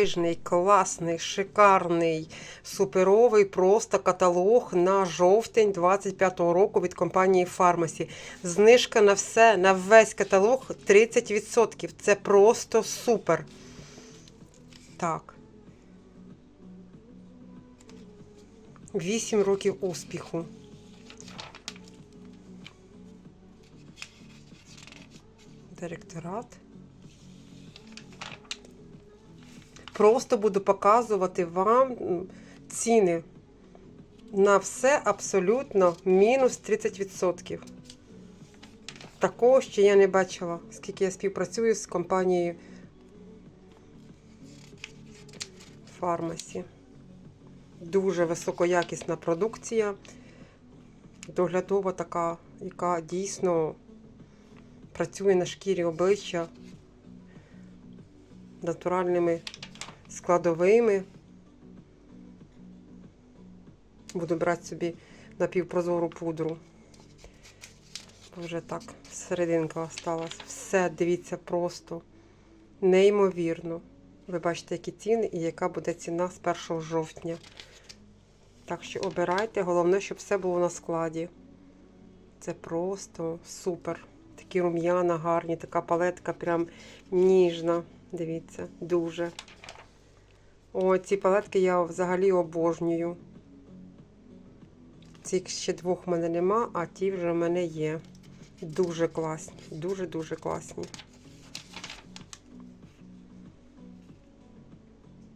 дивовижний, класний, шикарний, суперовий просто каталог на жовтень 25-го року від компанії Pharmacy. Знижка на все, на весь каталог 30%. Це просто супер. Так. 8 років успіху. Директорат. Просто буду показувати вам ціни на все абсолютно мінус 30%. Такого ще я не бачила, скільки я співпрацюю з компанією Фармасі. Дуже високоякісна продукція, доглядова така, яка дійсно працює на шкірі обличчя натуральними складовими. Буду брати собі напівпрозору пудру. Вже так, серединка осталась. Все, дивіться, просто неймовірно. Ви бачите, які ціни і яка буде ціна з 1 жовтня. Так що обирайте, головне, щоб все було на складі. Це просто супер. Такі рум'яна гарні, така палетка прям ніжна. Дивіться, дуже. О, ці палетки я взагалі обожнюю. Цих ще двох в мене нема, а ті вже в мене є. Дуже класні, дуже-дуже класні.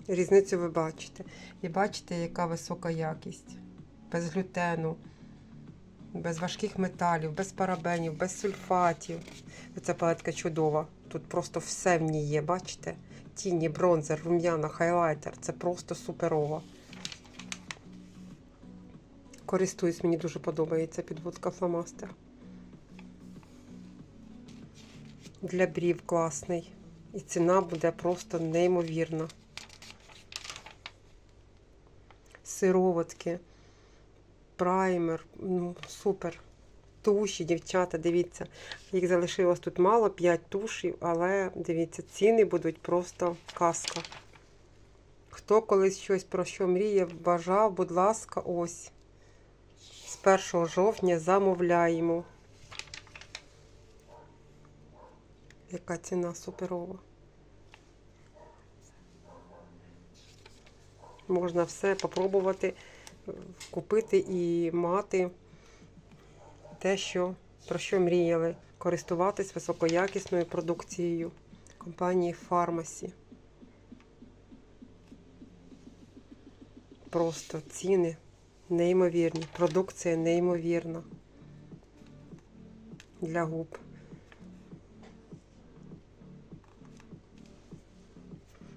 Різницю ви бачите. І бачите, яка висока якість. Без глютену, без важких металів, без парабенів, без сульфатів. Ця палетка чудова. Тут просто все в ній є, бачите? Тіні, бронзер, рум'яна, хайлайтер. Це просто суперова. Користуюсь, мені дуже подобається підводка фломастер. Для брів класний. І ціна буде просто неймовірна. Сироватки, праймер, ну, супер. Туші, дівчата, дивіться. Їх залишилось тут мало, 5 тушів, але дивіться, ціни будуть просто казка. Хто колись щось про що мріє, бажав, будь ласка, ось. З 1 жовтня замовляємо. Яка ціна суперова. Можна все попробувати купити і мати те, що, про що мріяли. Користуватись високоякісною продукцією компанії Фармасі. Просто ціни неймовірні. Продукція неймовірна для губ.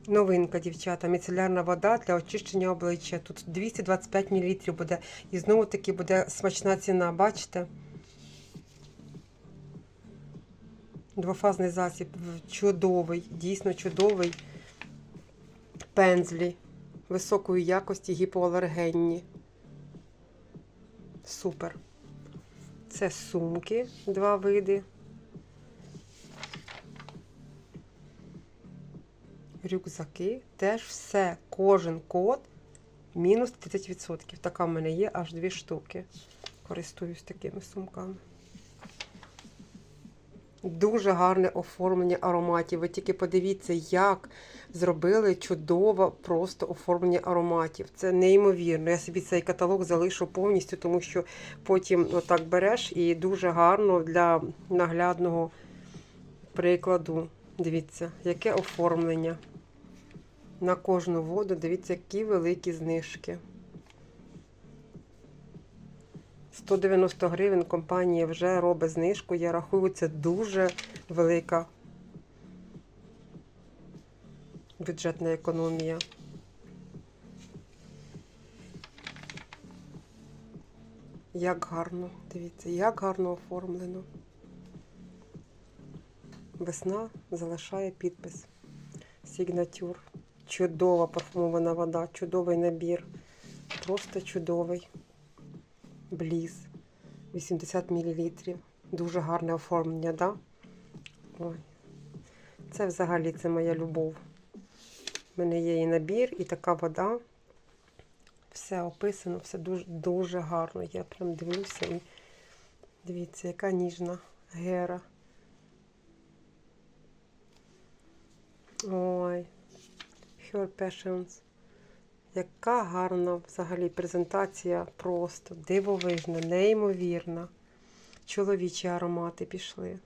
Новинка, дівчата, міцелярна вода для очищення обличчя. Тут 225 мл буде. І знову таки буде смачна ціна, бачите? Двофазний засіб чудовий, дійсно чудовий. Пензлі високої якості гіпоалергенні. Супер. Це сумки, два види. Рюкзаки. Теж все, кожен код мінус 30%. Така в мене є аж дві штуки. Користуюсь такими сумками. Дуже гарне оформлення ароматів. Ви тільки подивіться, як зробили чудово просто оформлення ароматів. Це неймовірно. Я собі цей каталог залишу повністю, тому що потім отак береш і дуже гарно для наглядного прикладу. Дивіться, яке оформлення. На кожну воду, дивіться, які великі знижки. 190 гривень компанія вже робить знижку. Я рахую, це дуже велика бюджетна економія. Як гарно, дивіться, як гарно оформлено. Весна залишає підпис. Сігнатюр. Чудова парфумована вода, чудовий набір. Просто чудовий. Бліз. 80 мл. Дуже гарне оформлення, да? Ой. Це взагалі це моя любов. У мене є і набір, і така вода. Все описано, все дуже, дуже гарно. Я прям дивлюся і дивіться, яка ніжна гера. Ой, Her Passions. Яка гарна взагалі презентація, просто дивовижна, неймовірна. Чоловічі аромати пішли.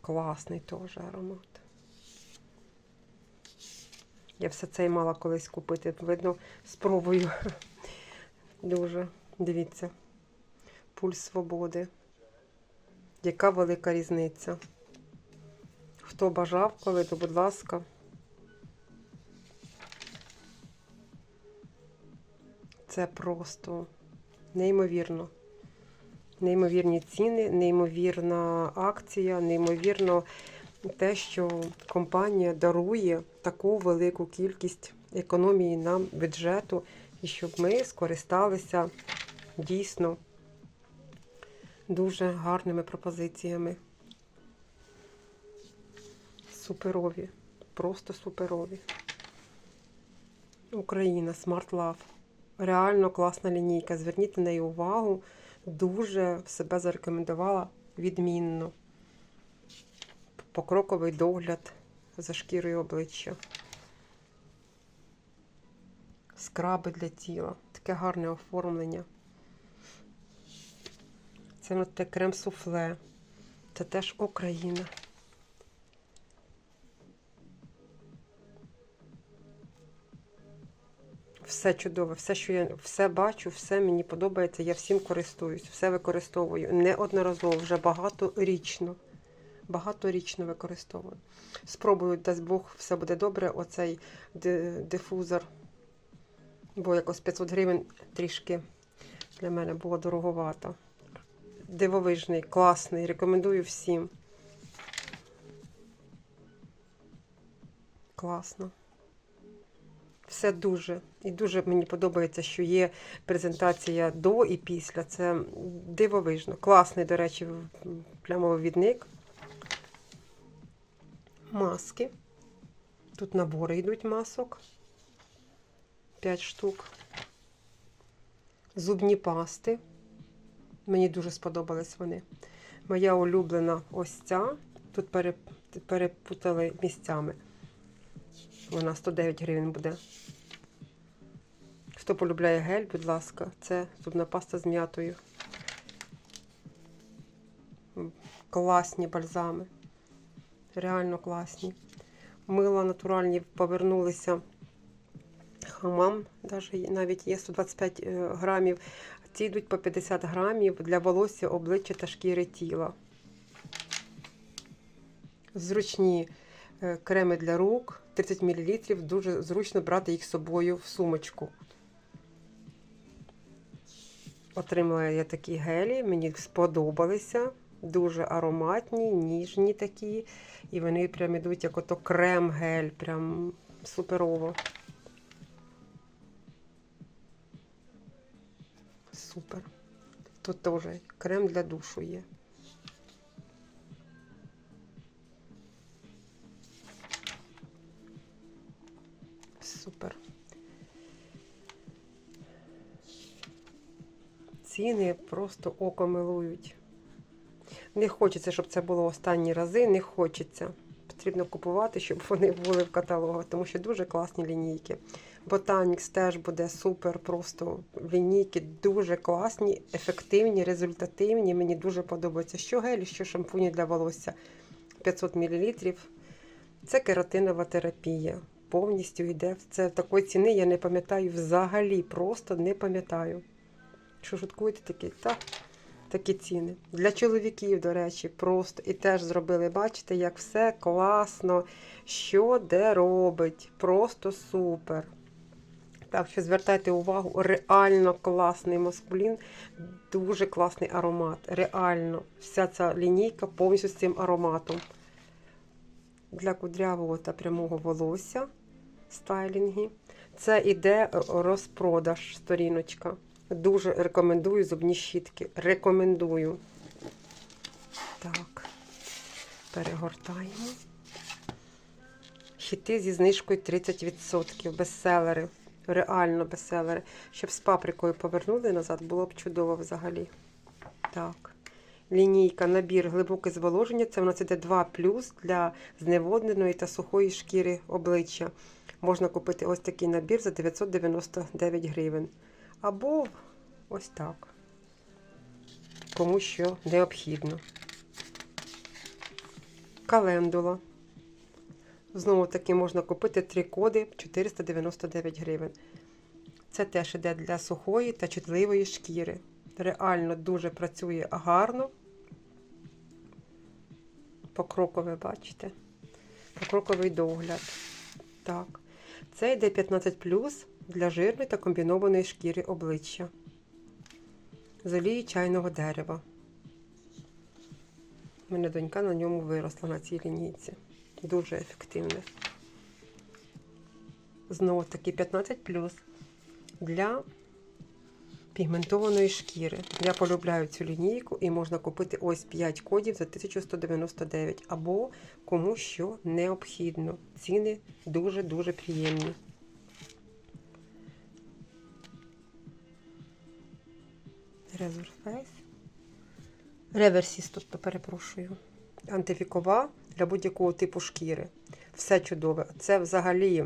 Класний теж аромат. Я все це й мала колись купити. Видно, спробую. Дуже. Дивіться. Пульс свободи. Яка велика різниця. Хто бажав коли, то будь ласка. Це просто неймовірно. Неймовірні ціни, неймовірна акція, неймовірно те, що компанія дарує таку велику кількість економії нам бюджету, і щоб ми скористалися дійсно дуже гарними пропозиціями. Суперові, просто суперові. Україна, Smart Love. Реально класна лінійка. Зверніть на неї увагу. Дуже себе зарекомендувала відмінно. Покроковий догляд за шкірою обличчя. Скраби для тіла. Таке гарне оформлення. Це от те крем-суфле. Це теж Україна. Все чудове, все, що я все бачу, все мені подобається, я всім користуюсь, все використовую. Неодноразово, вже багаторічно. Багаторічно використовую. Спробую, дасть Бог, все буде добре. Оцей дифузор. Бо якось 500 гривень трішки для мене було дороговато. Дивовижний, класний. Рекомендую всім. Класно. Все дуже. І дуже мені подобається, що є презентація до і після. Це дивовижно. Класний, до речі, плямовидник. Маски. Тут набори йдуть масок. 5 штук. Зубні пасти. Мені дуже сподобались вони. Моя улюблена ось ця. Тут перепутали місцями. Вона 109 гривень буде. Хто полюбляє гель, будь ласка, це зубна паста з м'ятою. Класні бальзами. Реально класні. Мила натуральні повернулися хамам, навіть є 125 грамів. Ці йдуть по 50 грамів для волосся, обличчя та шкіри тіла. Зручні креми для рук, 30 мл. Дуже зручно брати їх з собою в сумочку. Отримала я такі гелі, мені сподобалися. Дуже ароматні, ніжні такі. І вони прям ідуть як ото крем-гель, прям суперово. Супер. Тут теж крем для душу є. Супер. Ціни просто око милують. Не хочеться, щоб це було останні рази, не хочеться. Потрібно купувати, щоб вони були в каталогах, тому що дуже класні лінійки. Ботанікс теж буде супер, просто лінійки дуже класні, ефективні, результативні. Мені дуже подобається, що гелі, що шампуні для волосся 500 мл. Це кератинова терапія. Повністю йде. Це такої ціни я не пам'ятаю взагалі, просто не пам'ятаю. Що шуткуєте такі? Так, такі ціни. Для чоловіків, до речі, просто і теж зробили, бачите, як все класно, що де робить. Просто супер. Так що звертайте увагу, реально класний маскулін, дуже класний аромат. Реально, вся ця лінійка повністю з цим ароматом. Для кудрявого та прямого волосся стайлінги. Це іде розпродаж сторіночка. Дуже рекомендую зубні щітки. Рекомендую. Так, перегортаємо. хіти зі знижкою 30%. Бестселери. Реально бестселери. Щоб з паприкою повернули назад, було б чудово взагалі. Так. Лінійка, набір глибоке зволоження. Це в нас іде 2 плюс для зневодненої та сухої шкіри обличчя. Можна купити ось такий набір за 999 гривень. Або ось так. Кому що необхідно. Календула. Знову таки можна купити три коди 499 гривень. Це теж іде для сухої та чутливої шкіри. Реально дуже працює гарно. Покрокове, бачите? Покроковий догляд. Так. Це йде 15 для жирної та комбінованої шкіри обличчя. З олії чайного дерева. У мене донька на ньому виросла на цій лінійці. Дуже ефективне. Знову таки 15 для пігментованої шкіри. Я полюбляю цю лінійку і можна купити ось 5 кодів за 1199 або кому що необхідно. Ціни дуже-дуже приємні. Resurface. Реверсіс, тобто перепрошую. Антифікова для будь-якого типу шкіри. Все чудове. Це взагалі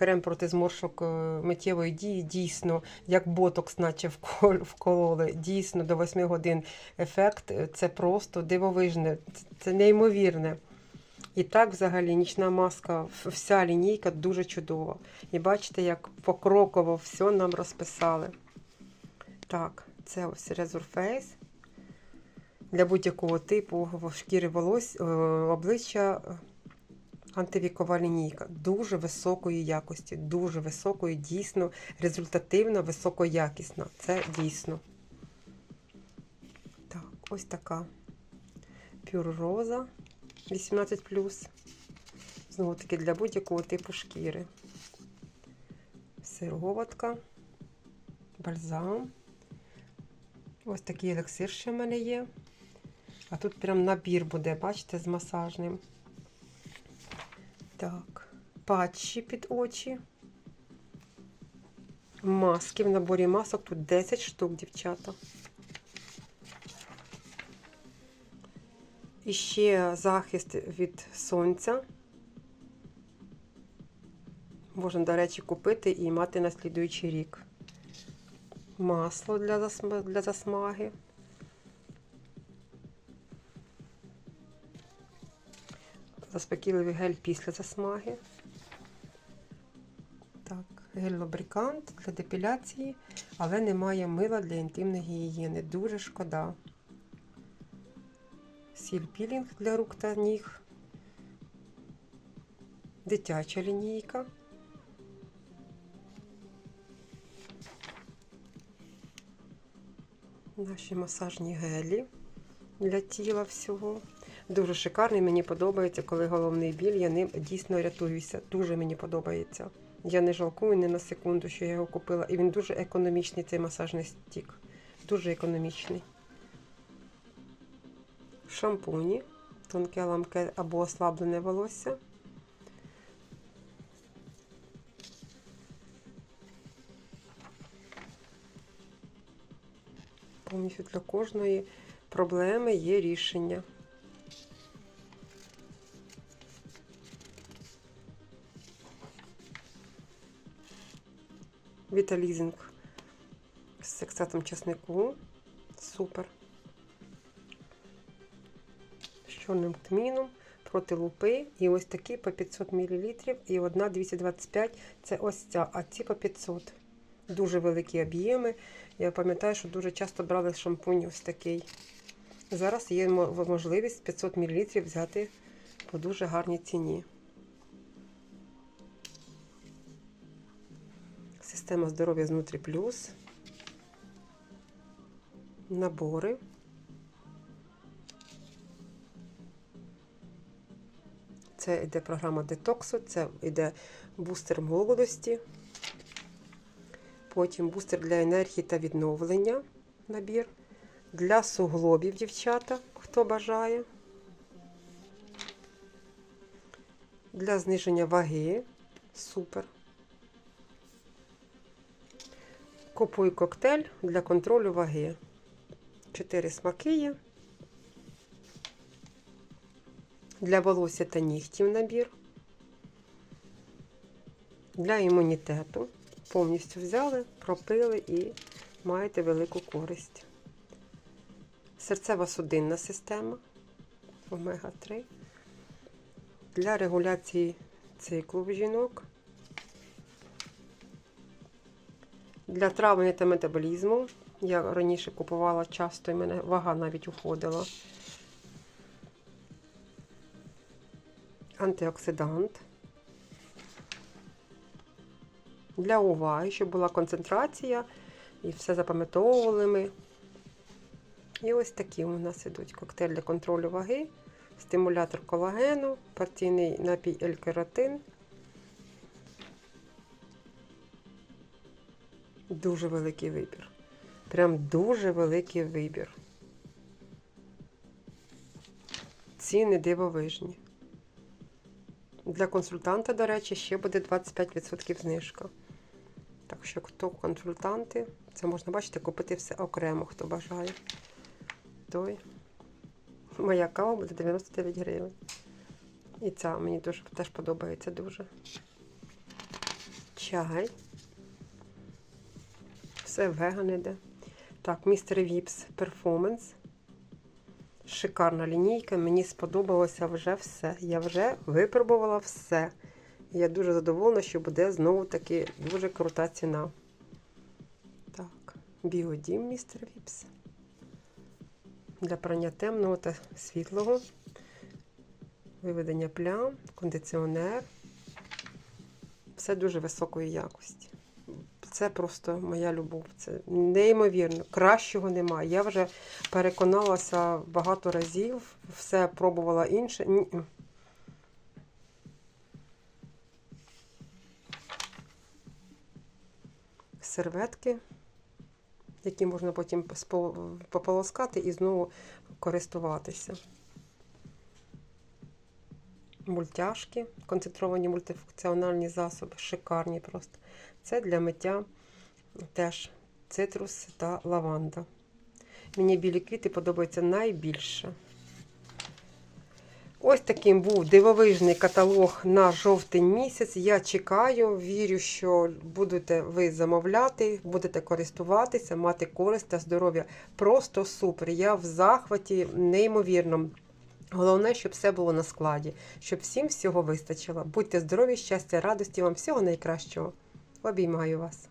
крем проти зморшок е, миттєвої дії, дійсно, як ботокс, наче вкололи. Дійсно, до 8 годин ефект. Це просто дивовижне, це- неймовірне. І так, взагалі, нічна маска, вся лінійка дуже чудова. І бачите, як покроково все нам розписали. Так, це ось Resurface. Для будь-якого типу шкіри волос, е, обличчя е, антивікова лінійка. Дуже високої якості, дуже високої, дійсно, результативна, високоякісна. Це дійсно. Так, ось така Rosa 18. Знову таки для будь-якого типу шкіри. Сироватка, бальзам. Ось такий елексир ще в мене є. А тут прям набір буде, бачите, з масажним. Так, патчі під очі. Маски в наборі масок. Тут 10 штук, дівчата. І ще захист від сонця. Можна, до речі, купити і мати на слідуючий рік. Масло для, засм... для засмаги. Заспокійливий гель після засмаги. Так, гель-лубрикант для депіляції, але немає мила для інтимної гігієни. Дуже шкода. Сіль пілінг для рук та ніг. Дитяча лінійка. Наші масажні гелі для тіла всього. Дуже шикарний, мені подобається, коли головний біль, я ним дійсно рятуюся. Дуже мені подобається. Я не жалкую ні на секунду, що я його купила. І він дуже економічний, цей масажний стік. Дуже економічний. Шампуні, тонке ламке або ослаблене волосся. Повністю для кожної проблеми є рішення. Віталізинг з ексатом чеснику. Супер. З чорним тміном проти лупи. І ось такі по 500 мл. І одна 225 це ось ця, а ці по 500. Дуже великі об'єми. Я пам'ятаю, що дуже часто брали шампунь ось такий. Зараз є можливість 500 мл взяти по дуже гарній ціні. Система здоров'я знутрі плюс. Набори. Це йде програма детоксу, це йде бустер молодості. Потім бустер для енергії та відновлення набір. Для суглобів, дівчата, хто бажає. Для зниження ваги. Супер. Купуй коктейль для контролю ваги. Чотири смаки є. Для волосся та нігтів набір. Для імунітету. Повністю взяли, пропили і маєте велику користь. Серцева судинна система. Омега-3. Для регуляції циклу в жінок. Для травлення та метаболізму. Я раніше купувала часто, і мене вага навіть уходила. Антиоксидант. Для уваги, щоб була концентрація і все запам'ятовували ми. І ось такі у нас ідуть коктейль для контролю ваги, стимулятор колагену, партійний напій L-кератин. Дуже великий вибір. Прям дуже великий вибір. Ціни дивовижні. Для консультанта, до речі, ще буде 25% знижка. Так що, хто консультанти, це можна бачите, купити все окремо, хто бажає. Той. Моя кава буде 99 гривень. І ця мені дуже теж подобається дуже. Чай. Все веган іде. Так, містер Віпс Performance. Шикарна лінійка. Мені сподобалося вже все. Я вже випробувала все. Я дуже задоволена, що буде знову таки дуже крута ціна. Так, біодім містер Віпс. Для прання темного та світлого. Виведення плям, кондиціонер. Все дуже високої якості. Це просто моя любов. Це неймовірно. Кращого немає. Я вже переконалася багато разів, все пробувала інше. Ні-ні. Серветки, які можна потім пополоскати і знову користуватися. Мультяшки, концентровані мультифункціональні засоби, шикарні просто. Це для миття теж цитрус та лаванда. Мені білі квіти подобаються найбільше. Ось таким був дивовижний каталог на жовтень місяць. Я чекаю, вірю, що будете ви замовляти, будете користуватися, мати користь та здоров'я. Просто супер. Я в захваті, неймовірно. Головне, щоб все було на складі, щоб всім всього вистачило. Будьте здорові, щастя, радості, вам всього найкращого. Обіймаю вас.